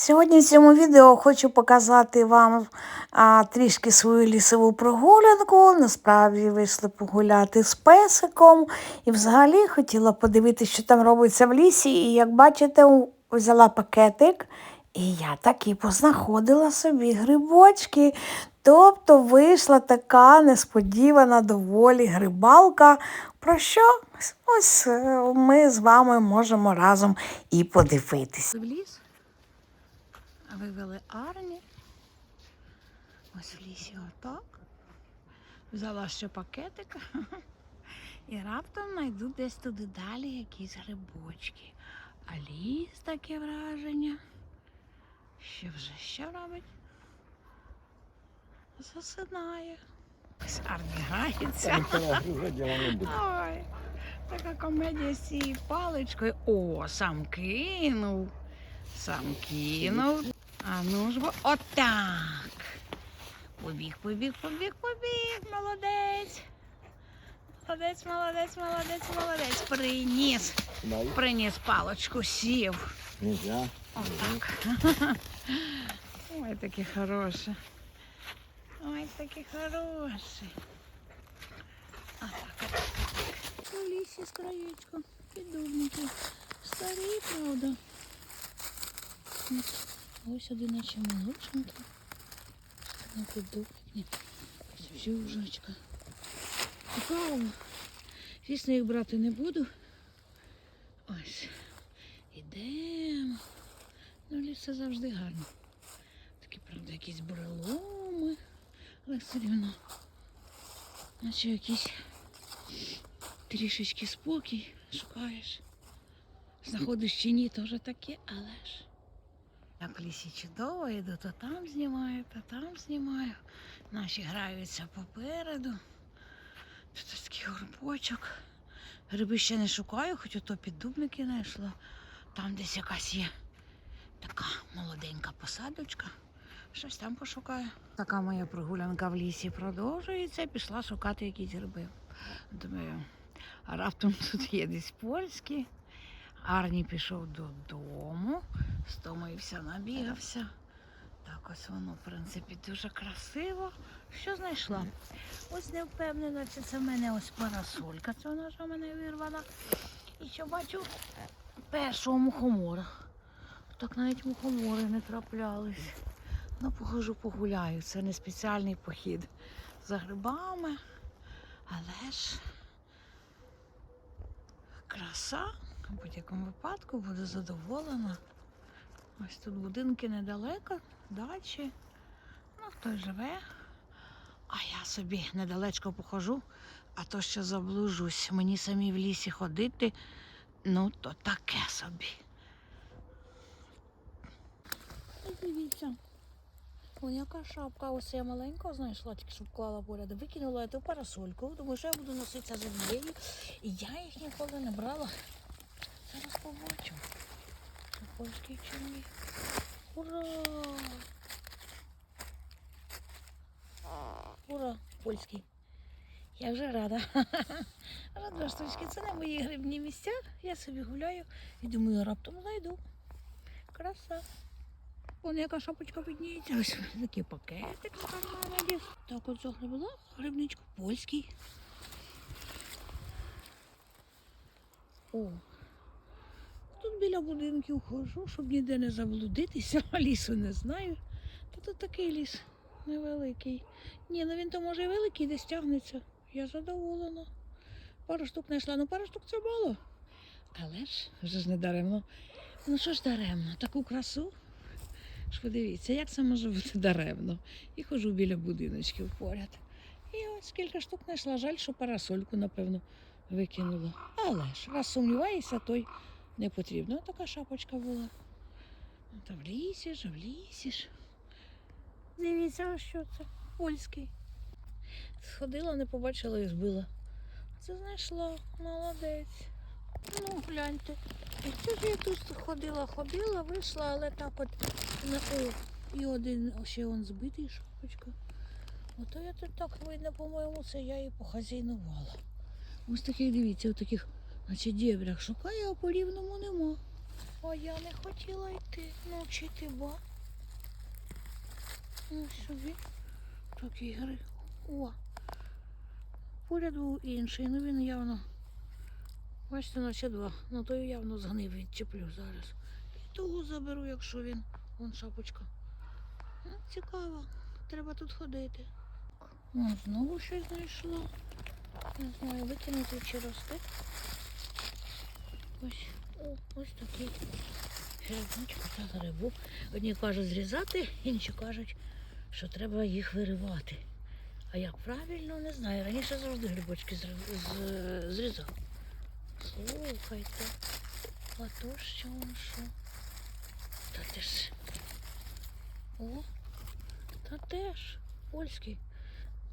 Сьогодні в цьому відео хочу показати вам а, трішки свою лісову прогулянку. Насправді вийшли погуляти з песиком. І взагалі хотіла подивитися, що там робиться в лісі. І як бачите, взяла пакетик. І я таки познаходила собі грибочки. Тобто вийшла така несподівана доволі грибалка. Про що ось е, ми з вами можемо разом і подивитися. Вивели Арні. Ось в лісі отак. Взяла ще пакетик. І раптом знайду десь туди далі якісь грибочки. А ліс таке враження. Що вже що робить? Засинає. Ось не буде. Ой, така комедія з цією паличкою. О, сам кинув. Сам кинув. А ну ж бо отак. Побіг, побіг, побіг, побіг. Молодець. Молодець, молодець, молодець, молодець. Приніс. Приніс паличку, сів. Нельзя. Отак. Ой, такі хороші. Ой, такі хороші. Отак, отак, отак. У лісі з краєчком. Піддубники. Старі, правда. Ось один наче молодшенький. На піддубник. Ні. Ось жужечка. Цікаво. Звісно, їх брати не буду. Ось. Ідемо. Ну, ліс завжди гарно. Такі, правда, якісь буреломи, але все рівно. Наче якийсь трішечки спокій шукаєш. Знаходиш чи ні, то вже таке, але ж. Як лісі чудово, йду, то там знімаю, то там знімаю. Наші граються попереду. Тут такий горбочок. Гриби ще не шукаю, хоч ото піддубники знайшла. Там десь якась є така молоденька посадочка. Щось там пошукаю. Така моя прогулянка в лісі продовжується. Пішла шукати якісь гриби. Думаю, а раптом тут є десь польські. Арні пішов додому, стомився, набігався. Так ось воно, в принципі, дуже красиво. Що знайшла? Ось не впевнена, чи це в мене ось парасолька, це вона ж у мене вирвана. І що бачу першого мухомора. Так навіть мухомори не траплялись. Ну, похожу, погуляю. Це не спеціальний похід за грибами. Але ж краса, в будь-якому випадку буду задоволена. Ось тут будинки недалеко, дачі. Ну, хтось живе. А я собі недалечко похожу, а то що заблужусь. Мені самі в лісі ходити, ну то таке собі. Дивіться. Ой, яка шапка. Ось я маленька знайшла, тільки щоб клала поряд. Викинула ту парасольку. Думаю, що я буду носитися з. І я їх ніколи не брала. Зараз побачу. Це польський чи. Ура! Ура, польський. Я вже рада. Рада штучки. Це не мої грибні місця. Я собі гуляю і думаю, раптом знайду. Краса. Вон яка шапочка підніється. Ось такий пакетик з кармана. Так от загребла грибничку польський. О. Тут біля будинків хожу, щоб ніде не заблудитися, а лісу не знаю. Та тут такий ліс невеликий. Ні, ну він то може і великий, десь тягнеться. Я задоволена. Пару штук знайшла, ну пару штук це мало. Але ж вже ж не даремно. Ну що ж даремно, таку красу. Ж подивіться, як це може бути даремно. І хожу біля будиночків поряд. І ось кілька штук знайшла. Жаль, що парасольку, напевно, викинула. Але ж, раз сумніваєшся, то й не потрібно. Така шапочка була. Ну, Та в лісі ж, в лісі ж. Дивіться, що це? Польський. Сходила, не побачила і збила. Це знайшла. Молодець. Ну, гляньте. Ж я тут ходила, ходила, вийшла, але так от о, і один ще он збитий шапочка. Ото я тут так видно, по-моєму, це я і похазяйнувала. Ось таких, дивіться, у таких, наче дєбрях шукаю, а по рівному нема. А я не хотіла йти. Ну, чи ти ба? Ну собі. Такий гриб. О. Поряд був інший, ну він явно. Бачите, наче два. Ну то явно згнив відчеплю зараз. І того заберу, якщо він. Вон шапочка. Ну, цікаво. Треба тут ходити. О, знову щось знайшла. Не знаю, викинути чи рости. Ось, ось такий грибочок та грибу. Одні кажуть зрізати, інші кажуть, що треба їх виривати. А як правильно, не знаю. Раніше завжди грибочки зрізав. Слухайте, а то що воно що? Та ти ж. О, та теж польський.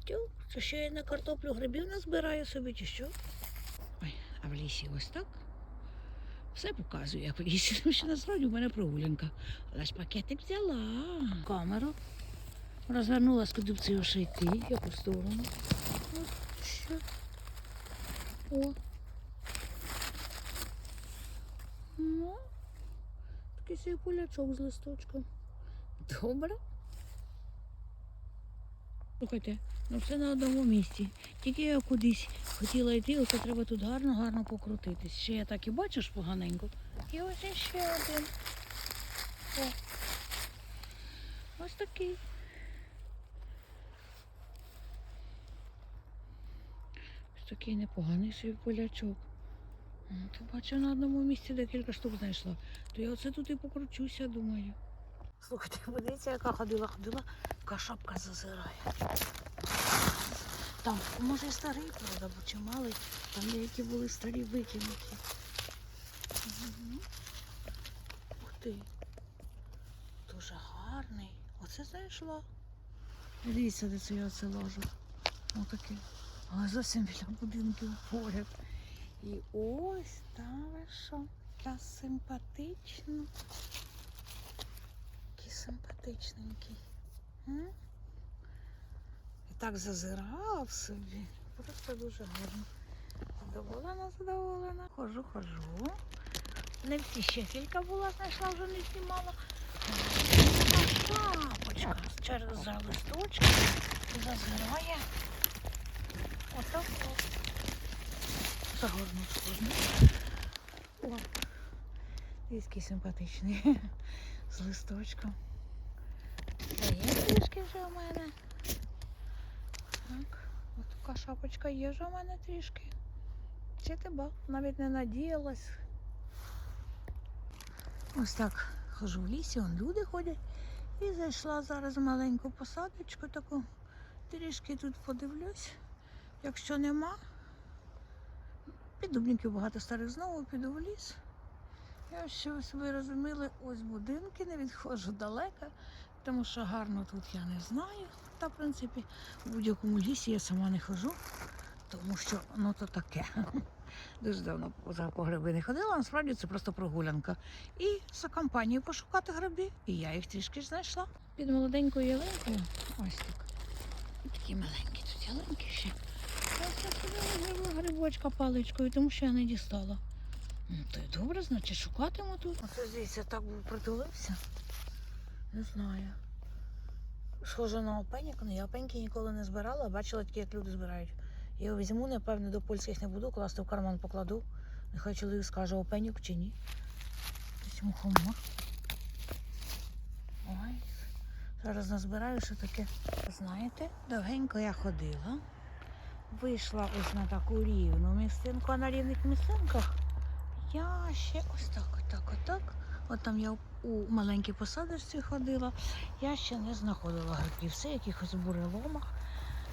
Тю, це ще я на картоплю грибів назбираю собі, чи що? Ой, а в лісі ось так. Все показую, як лісі, тому що насправді в мене прогулянка. Але ж пакетик взяла. Камеру. Розвернулась, куди б це ще йти, яку сторону. От що. О. Ну, такий свій полячок з листочком. Добре. Слухайте, ну все на одному місці. Тільки я кудись хотіла йти, оце треба тут гарно-гарно покрутитись. Ще я так і бачиш поганенько. І ось ще один. О. Ось такий. Ось такий непоганий свій полячок. Ти бачив на одному місці декілька штук знайшла. То я оце тут і покручуся, думаю. Слухайте, подивіться, яка ходила, ходила, яка шапка зазирає. Там, може, і старий, правда, бо чималий. Там деякі були старі викинуті. Мгм. Ух ти. Дуже гарний. Оце знайшла. Дивіться, де це я це ложу. Отаке. Але зовсім біля будинків поряд. І ось там що. Яка симпатична. Який симпатичненький. М? Так зазирав собі. Просто дуже гарно. Задоволена, задоволена. Хожу, хожу. Не всі ще кілька була, знайшла, вже не знімала. Шапочка через за листочки зазирає. Отак. Загорну схожу. О, симпатичний. З листочком. Та є трішки вже у мене. Так, от така шапочка є вже у мене трішки. Чи тебе навіть не надіялась. Ось так хожу в лісі, он люди ходять. І зайшла зараз в маленьку посадочку таку. Трішки тут подивлюсь. Якщо нема, піддубників багато старих знову піду в ліс. Я ось що ви розуміли, ось будинки, не відходжу далеко, тому що гарно тут я не знаю. Та, в принципі, в будь-якому лісі я сама не хожу, тому що ну то таке. Дуже давно по гриби не ходила, насправді це просто прогулянка. І за компанією пошукати гриби. І я їх трішки знайшла. Під молоденькою ялинкою. Ось так. Такі маленькі тут ялинки ще. Грибочка паличкою, тому що я не дістала. Ну, то й добре, значить шукатиму тут. Оце здається, так притулився. Не знаю. Схоже на опеньок, але я опеньки ніколи не збирала, бачила тільки, як люди збирають. Я його візьму, напевно, до польських не буду, класти в карман покладу. Нехай чоловік скаже, опеньок чи ні. Ось мухомор. Ой. Зараз назбираю, що таке. Знаєте, довгенько я ходила. Вийшла ось на таку рівну місцинку, а на рівних місцинках я ще ось так, отак, отак. От там я у маленькій посадочці ходила. Я ще не знаходила грибів. Все якихось буреломах.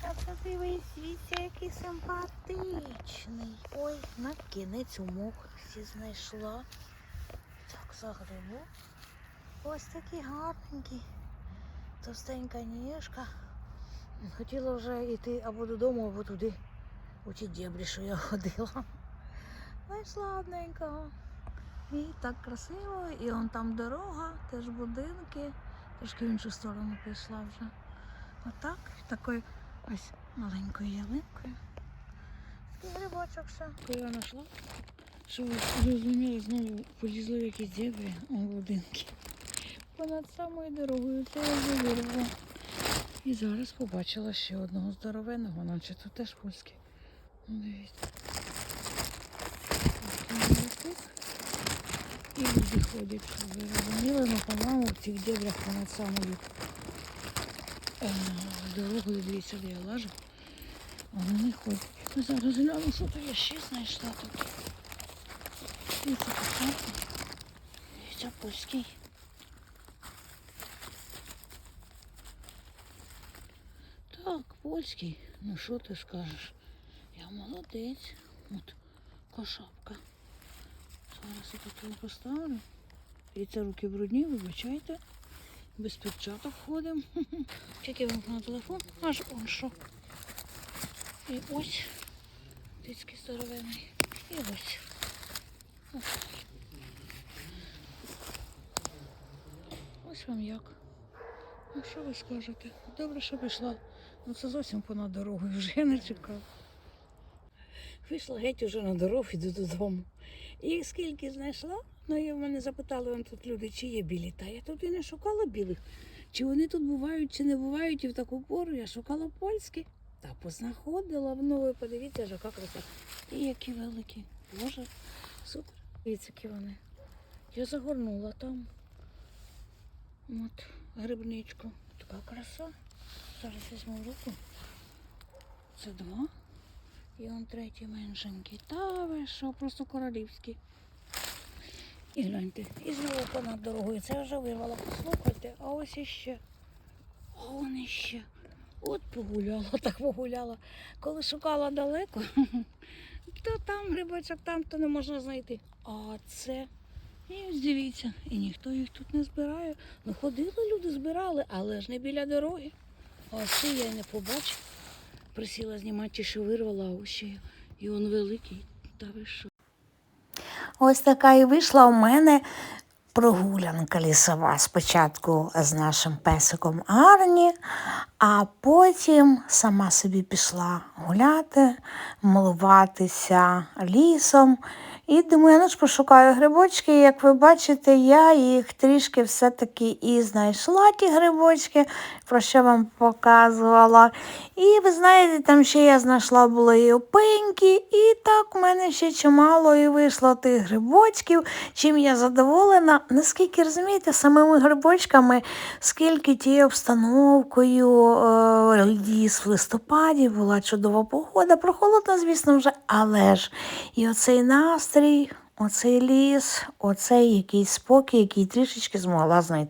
А це дивись, дивіться, який симпатичний. Ой, на кінець у мокрості знайшла. Так, загребу. Ось такий гарненький. Товстенька ніжка. Хотіла вже йти або додому, або туди, у ті дєбрі, що я ходила. Знайшла одненького. І так красиво, і он там дорога, теж будинки. Трошки в іншу сторону пішла вже. Отак, такою ось маленькою ялинкою. Такий грибочок ще. Коли я знайшла, Що ви зрозуміли, знову полізли в якісь дебри у будинки. Понад самою дорогою це я вирвала. І зараз побачила ще одного здоровенного, наче тут теж польський. Ну, Дивіться. Такий молоток. І люди ходять, щоб ви розуміли, ну, по-моєму, в цих дебрях понад самою е, дорогою, дивіться, де я лажу. Вони ходять. Ми зараз глянемо, що то я ще знайшла тут. Дивіться, кусати. Дивіться, польський. Так, польський. Ну що ти скажеш? Я молодець. От кошапка. Зараз я тут поставлю. І це руки брудні, вибачайте. Без перчаток ходимо. Тільки вимкну телефон, аж он що. І ось тицький здоровений. І ось. Ось. Вам як. Ну що ви скажете? Добре, що пішла. Ну це зовсім понад дорогою, вже я не чекав. Вийшла геть уже на дорогу, іду додому. І скільки знайшла, ну і в мене запитали вон тут люди, чи є білі. Та я тут і не шукала білих. Чи вони тут бувають, чи не бувають, і в таку пору я шукала польські. Та познаходила. Ну ви подивіться, яка краса. І які великі. Боже, супер. Дивіться, які вони. Я загорнула там. От, грибничку. Така краса. Зараз візьму в руку. Це два. І он третій меншенький. Та ви що, просто королівський. І гляньте, і знову понад дорогою. Це вже вирвала. Слухайте, а ось іще. А вон іще. От погуляла, так погуляла. Коли шукала далеко, то там грибочок, там то не можна знайти. А це. І ось дивіться, і ніхто їх тут не збирає. Ну ходили люди, збирали, але ж не біля дороги. А це я й не побачив. Присіла знімати, що вирвала, уші, і он великий. Та ви що? Ось така і вийшла у мене прогулянка лісова. Спочатку з нашим песиком Арні, а потім сама собі пішла гуляти, милуватися лісом. І думаю, ну ж пошукаю грибочки. Як ви бачите, я їх трішки все-таки і знайшла, ті грибочки, про що вам показувала. І ви знаєте, там ще я знайшла було і опеньки, і так в мене ще чимало і вийшло тих грибочків, чим я задоволена. Наскільки розумієте, самими грибочками, скільки тією обстановкою ліс в листопаді була чудова погода, прохолодно, звісно, вже, але ж і оцей настрій, оцей ліс, оцей якийсь спокій, який трішечки змогла знайти.